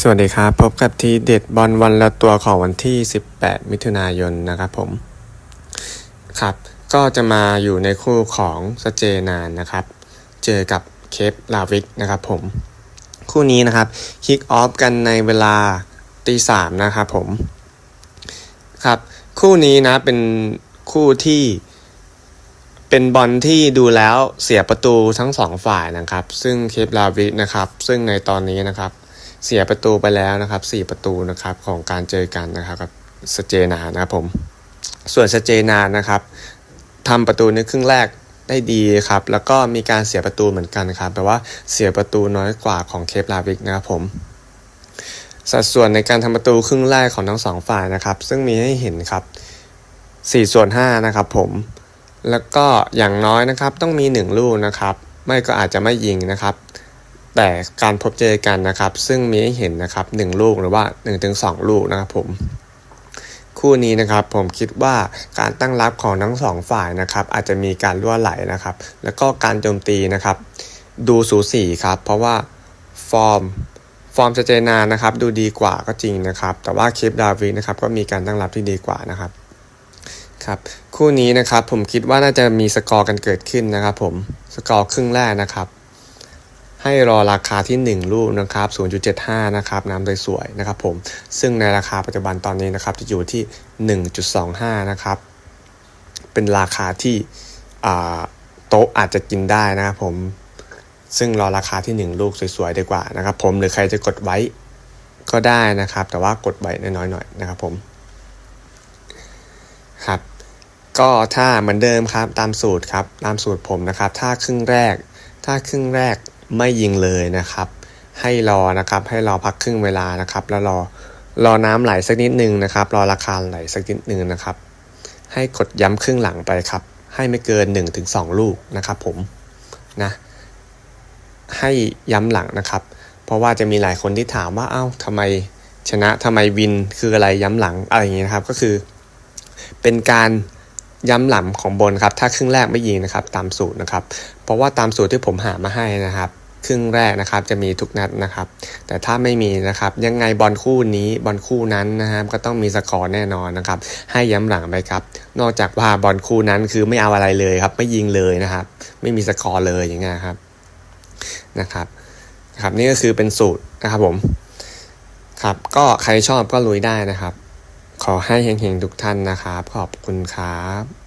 สวัสดีครับ พบกับทีเด็ดบอลวันละตัวของวันที่ 18 มิถุนายนนะครับผม ครับ ก็จะมาอยู่ในคู่ของสเจนานนะครับ เจอกับเคปลาวิกนะครับผม คู่นี้นะครับคิกออฟกันในเวลาตีสามนะครับผม ครับ คู่นี้นะเป็นคู่ที่เป็นบอลที่ดูแล้วเสียประตูทั้งสองฝ่ายนะครับ ซึ่งเคปลาวิกนะครับ ซึ่งในตอนนี้นะครับ เสียประตูไปแล้วนะครับ 4 ประตูนะครับของการเจอกันนะครับกับสเจนานะครับผม ส่วนสเจนานะครับทำประตูในครึ่งแรกได้ดีครับ แล้วก็มีการเสียประตูเหมือนกันครับแปลว่าเสียประตูน้อยกว่าของเคปลาวิกนะครับผมสัดส่วนในการทำประตูครึ่งแรกของทั้งสองฝ่ายนะครับ ซึ่งมีให้เห็นครับ4ส่วน5นะครับผม แล้วก็อย่างน้อยนะครับต้องมี 1 ลูกนะครับ ไม่ก็อาจจะไม่ยิงนะครับ แต่การพบเจอกันนะครับ ซึ่งมีให้เห็นนะครับ1ลูกหรือว่า 1-2 ลูกนะครับผมคู่นี้นะครับผมคิดว่าการตั้งรับของทั้งสองฝ่ายนะครับอาจจะมีการรั่วไหลนะครับ แล้วก็การโจมตีนะครับ ดูสูสีครับ เพราะว่าฟอร์มฟอร์มสเจนานะครับ ดูดีกว่าก็จริงนะครับ แต่ว่าเคปดาวินะครับก็มีการตั้งรับที่ดีกว่านะครับครับคู่นี้นะครับผมคิดว่าน่าจะมีสกอร์กันเกิดขึ้นนะครับ ผมสกอร์ครึ่งแรกนะครับ ให้รอราคาที่ 1 ลูกนะครับ 0.75 นะครับ น้ำสวยๆนะครับผม ซึ่งในราคาปัจจุบันตอนนี้นะครับจะอยู่ที่ 1.25 นะครับ เป็นราคาที่โต๊ะอาจจะกินได้นะครับผม ซึ่งรอราคาที่ 1 ลูกสวยๆดีกว่านะครับผม หรือใครจะกดไว้ก็ได้นะครับ แต่ว่ากดไว้น้อยๆหน่อยนะครับผม ครับ ก็ถ้าเหมือนเดิมครับตามสูตรครับ ตามสูตรผมนะครับ ถ้าครึ่งแรก ถ้าครึ่งแรก ไม่ยิงเลยนะครับ ให้รอนะครับ ให้รอพักครึ่งเวลานะครับ แล้วรอรอน้ำไหลสักนิดนึงนะครับ รอราคาไหลสักนิดนึงนะครับ ให้กดย้ำครึ่งหลังไปครับ ให้ไม่เกิน 1-2 ลูกนะครับ ผมนะ ให้ย้ำหลังนะครับ เพราะว่าจะมีหลายคนที่ถามว่าเอ้าทำไมชนะทำไมวินคืออะไรย้ำหลังอะไรอย่างเงี้ยนะครับ ก็คือ เป็นการย้ำหลังของบนครับ ถ้าครึ่งแรกไม่ยิงนะครับ ตามสูตรนะครับ เพราะว่าตามสูตรที่ผมหามาให้นะครับ ครึ่งแรกนะครับจะมีทุกนัดนะครับ แต่ถ้าไม่มีนะครับยังไงบอลคู่นี้บอลคู่นั้นนะครับก็ต้องมีสกอร์แน่นอนนะครับ ให้ย้ำหลังไปครับ นอกจากว่าบอลคู่นั้นคือไม่เอาอะไรเลยครับ ไม่ยิงเลยนะครับ ไม่มีสกอร์เลยอย่างเงี้ยครับนะครับนะครับนี่ก็คือเป็นสูตรนะครับผมครับก็ใครชอบก็ลุยได้นะครับ ขอให้เฮงๆทุกท่านนะครับ ขอบคุณครับ